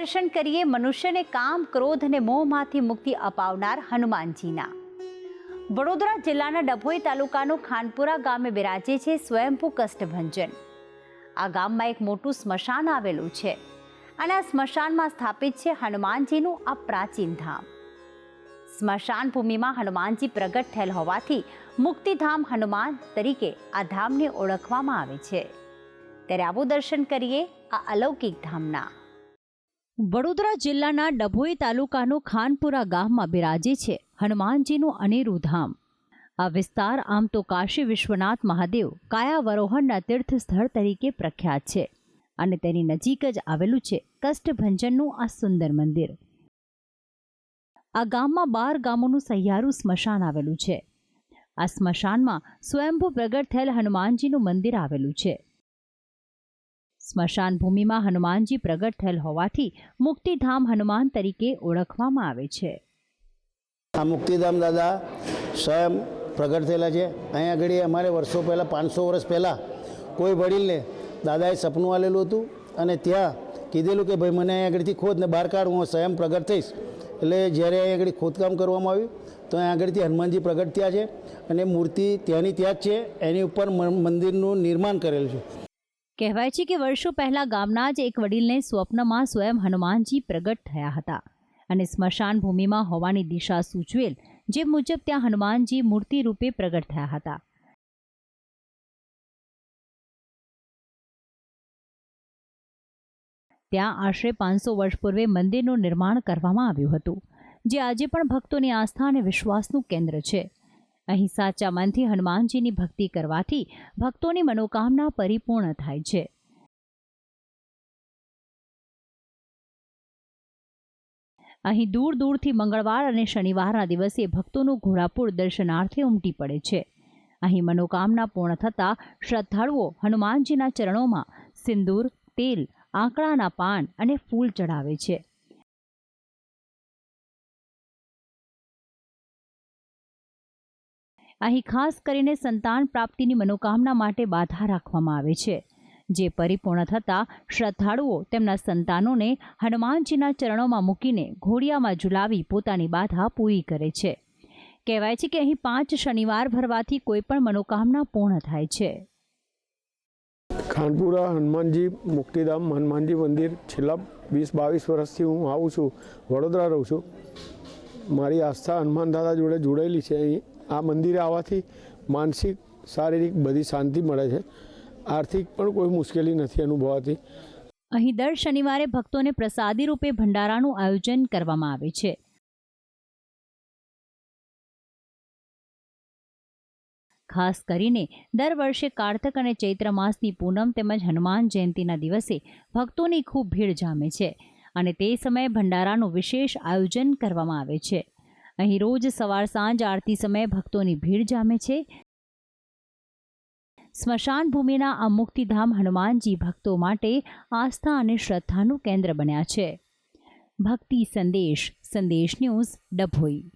દર્શન કરીએ, મનુષ્યને કામ, ક્રોધ અને મોહમાંથી મુક્તિ અપાવનાર હનુમાનજીના. વડોદરા જિલ્લાના ડભોઈ તાલુકાનું ખાનપુરા ગામે બિરાજે છે સ્વયંભૂ કષ્ટભંજન. આ ગામમાં એક મોટું સ્મશાન આવેલું છે. અને આ સ્મશાનમાં સ્થાપિત છે હનુમાનજીનું આ પ્રાચીન ધામ. સ્મશાન ભૂમિમાં હનુમાનજી પ્રગટ થયેલ હોવાથી મુક્તિધામ હનુમાન તરીકે આ ધામને ઓળખવામાં આવે છે. ત્યારે આવું દર્શન કરીએ આ અલૌકિક ધામના. વડોદરા જિલ્લાના ડભોઈ તાલુકાનું ખાનપુરા ગામમાં બિરાજે છે. હનુમાનજીનું અનેરું ધામ. આ વિસ્તાર આમ તો કાશી વિશ્વનાથ મહાદેવ કાયાવરોહણના તીર્થ સ્થળ તરીકે પ્રખ્યાત છે અને તેની નજીક જ આવેલું છે કષ્ટભંજનનું આ સુંદર મંદિર. આ ગામમાં બાર ગામોનું સહિયારું સ્મશાન આવેલું છે. આ સ્મશાનમાં સ્વયંભૂ પ્રગટ થયેલ હનુમાનજીનું મંદિર આવેલું છે. સ્મશાન ભૂમિમાં હનુમાનજી પ્રગટ થયેલ હોવાથી મુક્તિધામ હનુમાન તરીકે ઓળખવામાં આવે છે. આ મુક્તિધામ દાદા સ્વયં પ્રગટ થયેલા છે. અહીંયા આગળ અમારે વર્ષો પહેલાં, પાંચસો વર્ષ પહેલાં કોઈ વડીલને દાદાએ સપનું આલેલું હતું અને ત્યાં કીધેલું કે, ભાઈ, મને અહીંયા આગળથી ખોદ ને બહાર કાઢ, હું સ્વયં પ્રગટ થઈશ. એટલે જ્યારે અહીંયા આગળ ખોદકામ કરવામાં આવ્યું, તો અહીંયા આગળથી હનુમાનજી પ્રગટ થયા છે અને મૂર્તિ ત્યાંની ત્યાં જ છે. એની ઉપર મંદિરનું નિર્માણ કરેલું છે. કહેવાય છે કે વર્ષો પહેલા ગામના જ એક વડીલને સ્વપ્નમાં સ્વયં હનુમાનજી પ્રગટ થયા હતા. અને સ્મશાન ભૂમિમાં હોવાની દિશા સૂચવેલ જે મુજબ ત્યાં હનુમાનજી મૂર્તિ રૂપે પ્રગટ થયા હતા. ત્યાં આશરે પાંચસો વર્ષ પૂર્વે મંદિરનું નિર્માણ કરવામાં આવ્યું હતું, જે આજે પણ ભક્તોની આસ્થા અને વિશ્વાસનું કેન્દ્ર છે. અહીં સાચા મનથી હનુમાનજીની ભક્તિ કરવાથી ભક્તોની મનોકામના પરિપૂર્ણ થાય છે. અહીં દૂર દૂરથી મંગળવાર અને શનિવારના દિવસે ભક્તોનું ઘોડાપુર દર્શનાર્થે ઉમટી પડે છે. અહીં મનોકામના પૂર્ણ થતાં શ્રદ્ધાળુઓ હનુમાનજીના ચરણોમાં સિંદૂર, તેલ, આંકડાના પાન અને ફૂલ ચડાવે છે. અહીં ખાસ કરીને સંતાન પ્રાપ્તિની મનોકામના માટે બાધા રાખવામાં આવે છે. જે પરિપૂર્ણ થતાં શ્રદ્ધાળુઓ તેમના સંતાનોને હનુમાનજીના ચરણોમાં મૂકીને ઘોડિયામાં ઝુલાવી પોતાની બાધા પૂરી કરે છે. કહેવાય છે કે અહીં પાંચ શનિવાર ભરવાથી કોઈ પણ મનોકામના પૂર્ણ થાય છે. ખાનપુરા હનુમાનજી મુક્તિધામ હનુમાનજી મંદિર છેલ્લા વીસ બાવીસ વર્ષથી હું આવું છું. વડોદરા રહું છું. મારી આસ્થા હનુમાન દાદા જોડે જોડાયેલી છે અહીં. આ મંદિરે આવવાથી માનસિક, શારીરિક બધી શાંતિ મળે છે. આર્થિક પણ કોઈ મુશ્કેલી નથી અનુભવાતી. અહીં દર શનિવારે ભક્તોને પ્રસાદી રૂપે ભંડારાનું આયોજન કરવામાં આવે છે. ખાસ કરીને દર વર્ષે કારતક અને ચૈત્ર માસની પૂનમ તેમજ હનુમાન જયંતીના દિવસે ભક્તોની ખૂબ ભીડ જામે છે અને તે સમયે ભંડારાનું વિશેષ આયોજન કરવામાં આવે છે. અહીં રોજ સવાર સાંજ આરતી સમયે ભક્તોની ભીડ જામે છે. સ્મશાન ભૂમિના આ મુક્તિધામ હનુમાનજી ભક્તો માટે આસ્થા અને શ્રદ્ધાનું કેન્દ્ર બન્યા છે. ભક્તિ સંદેશ સંદેશ ન્યૂઝ, ડભોઈ.